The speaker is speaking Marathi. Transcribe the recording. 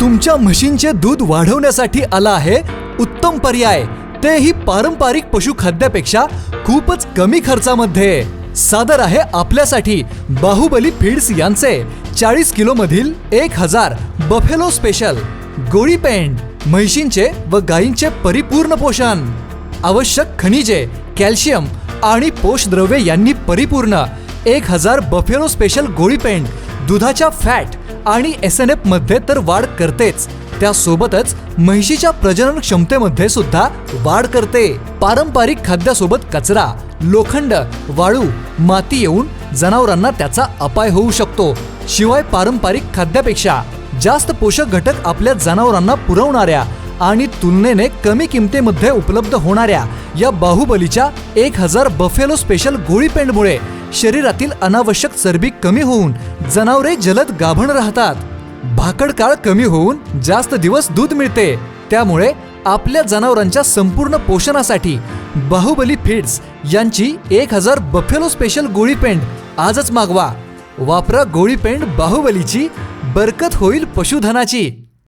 तुमच्या म्हशींचे दूध वाढवण्यासाठी आला आहे उत्तम पर्याय. तेही पारंपरिक पशुखाद्यापेक्षा खूपच कमी खर्चामध्ये. सादर आहे आपल्यासाठी बाहुबली फीड्स यांचे. चाळीस किलो मधील एक हजार बफेलो स्पेशल. गोळी पेंट म्हैशींचे व गायींचे परिपूर्ण पोषण. आवश्यक खनिजे कॅल्शियम आणि पोषद्रव्ये यांनी परिपूर्ण एक हजार बफेलो स्पेशल गोळी पेंट दुधाच्या फॅट आणि एस एन एफमध्ये तर वाढ करतेच. त्यासोबतच म्हैशीच्या प्रजनन क्षमतेमध्ये सुद्धा वाढ करते. पारंपरिक खाद्यासोबत कचरा लोखंड वाळू माती येऊन जनावरांना त्याचा अपाय होऊ शकतो. शिवाय पारंपरिक खाद्यापेक्षा जास्त पोषक घटक आपल्या जनावरांना पुरवणाऱ्या आणि तुलनेने कमी किमतीमध्ये उपलब्ध होणाऱ्या या बाहुबलीच्या एक हजार बफेलो स्पेशल गोळीपेंडमुळे शरीरातील अनावश्यक चरबी कमी होऊन जनावरे जलद गाभण राहतात. भाकड काळ कमी होऊन जास्त दिवस दूध मिळते. त्यामुळे आपल्या जनावरांच्या संपूर्ण पोषणासाठी बाहुबली फीड्स यांची एक हजार बफेलो स्पेशल गोळीपेंड आजच मागवा. वापरा गोळीपेंड बाहुबलीची. बरकत होईल पशुधनाची.